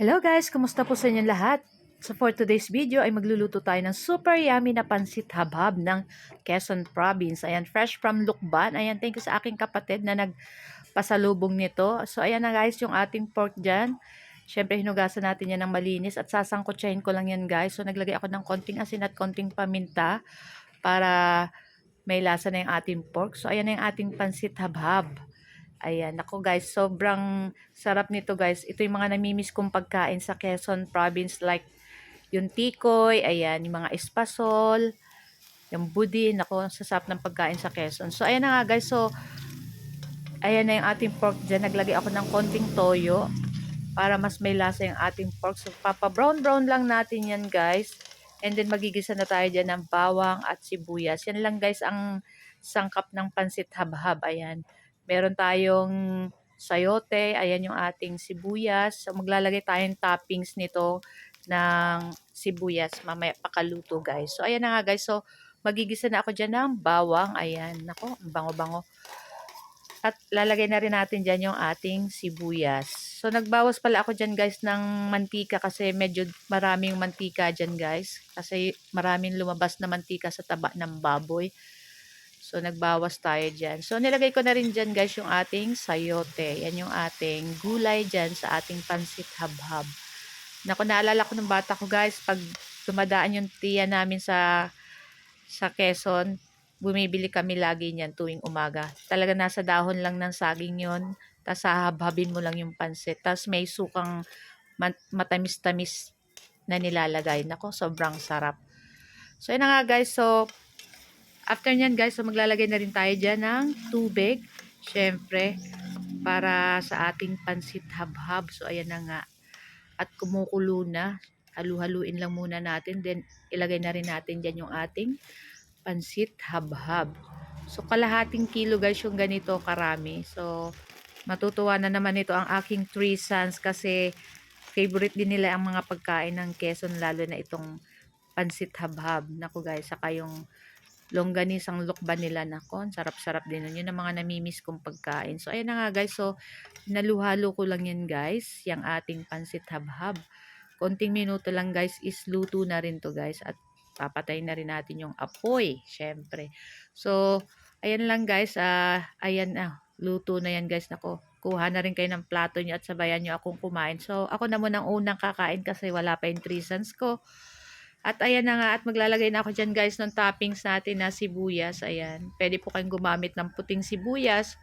Hello guys, kumusta po sa inyo lahat? So for today's video ay magluluto tayo ng super yummy na pansit habhab ng Quezon Province. Ayan, fresh from Lukban. Ayan, thank you sa aking kapatid na nagpasalubong nito. So ayan na guys, yung ating pork dyan. Siyempre, hinugasan natin yan ng malinis at sasangkotsahin ko lang yan guys. So naglagay ako ng konting asin at konting paminta para may lasa na yung ating pork. So ayan na yung ating pansit habhab. Ayan, ako guys, sobrang sarap nito guys. Ito yung mga namimiss kong pagkain sa Quezon Province like yung tikoy, ayan, yung mga espasol, yung budin, ako, sasarap ng pagkain sa Quezon. So, ayan na nga guys, so, ayan na yung ating pork dyan. Naglagay ako ng konting toyo para mas may lasa yung ating pork. So, papa-brown-brown lang natin yan guys. And then, magigisa na tayo dyan ng bawang at sibuyas. Yan lang guys ang sangkap ng pansit habhab. Ayan. Meron tayong sayote, ayan yung ating sibuyas. So, maglalagay tayong toppings nito ng sibuyas. Mamaya pakaluto guys. So, ayan na nga guys. So, magigisa na ako dyan ng bawang. Ayan, nako, bango-bango. At lalagay na rin natin dyan yung ating sibuyas. So, nagbawas pala ako dyan guys ng mantika kasi medyo maraming mantika dyan guys. Kasi maraming lumabas na mantika sa taba ng baboy. So, nagbawas tayo dyan. So, nilagay ko na rin dyan guys yung ating sayote. Yan yung ating gulay dyan sa ating pansit habhab. Naku, naalala ko ng bata ko guys, pag dumadaan yung tiya namin sa sa Quezon, bumibili kami lagi niyan tuwing umaga. Talaga nasa dahon lang ng saging yon tapos hahabhabin mo lang yung pansit. Tapos may sukang matamis-tamis na nilalagay. Nako, sobrang sarap. So, yun nga guys. So, After nyan guys, so maglalagay na rin tayo dyan ng tubig. Siyempre, para sa ating pansit habhab. So ayan na nga. At kumukulo na. Halu-haluin lang muna natin. Then ilagay na rin natin dyan yung ating pansit habhab. So kalahating kilo guys yung ganito karami. So matutuwa na naman ito ang aking three sons kasi favorite din nila ang mga pagkain ng Quezon lalo na itong pansit habhab. Naku guys, saka yung longganisang lukban nila nako. Sarap-sarap din nun. Yun ang mga namimiss kong pagkain. So, ayan na nga guys. So, naluhalo ko lang yan guys. Yung ating pansit habhab. Konting minuto lang guys is luto na rin to guys. At papatay na rin natin yung apoy. Syempre. So, ayan lang guys. Uh, ayan na. Uh, luto na yan guys. Nako kuha na rin kayo ng plato nyo at sabayan nyo akong kumain. So, ako na muna ang unang kakain kasi wala pa yung ko. At ayan na nga, at maglalagay na ako dyan guys ng toppings natin na sibuyas. Ayan, pwede po kayong gumamit ng puting sibuyas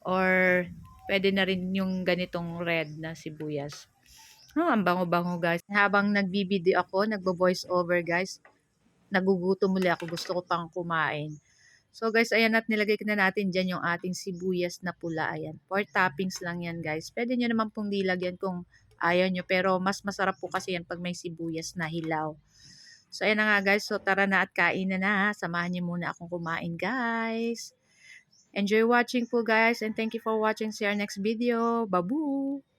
or pwede na rin yung ganitong red na sibuyas. Oh, ang bango-bango guys. Habang nagbibideo ako, nagbo-voice over guys, nagugutom muli ako. Gusto ko pang kumain. So guys, ayan at nilagay na natin dyan yung ating sibuyas na pula. Ayan, four toppings lang yan guys. Pwede nyo naman pong dilagyan kung ayaw nyo. Pero mas masarap po kasi yan pag may sibuyas na hilaw. So, ayan na nga guys. So, tara na at kain na na. Samahan niyo muna akong kumain guys. Enjoy watching po guys and thank you for watching. See our next video. Babu!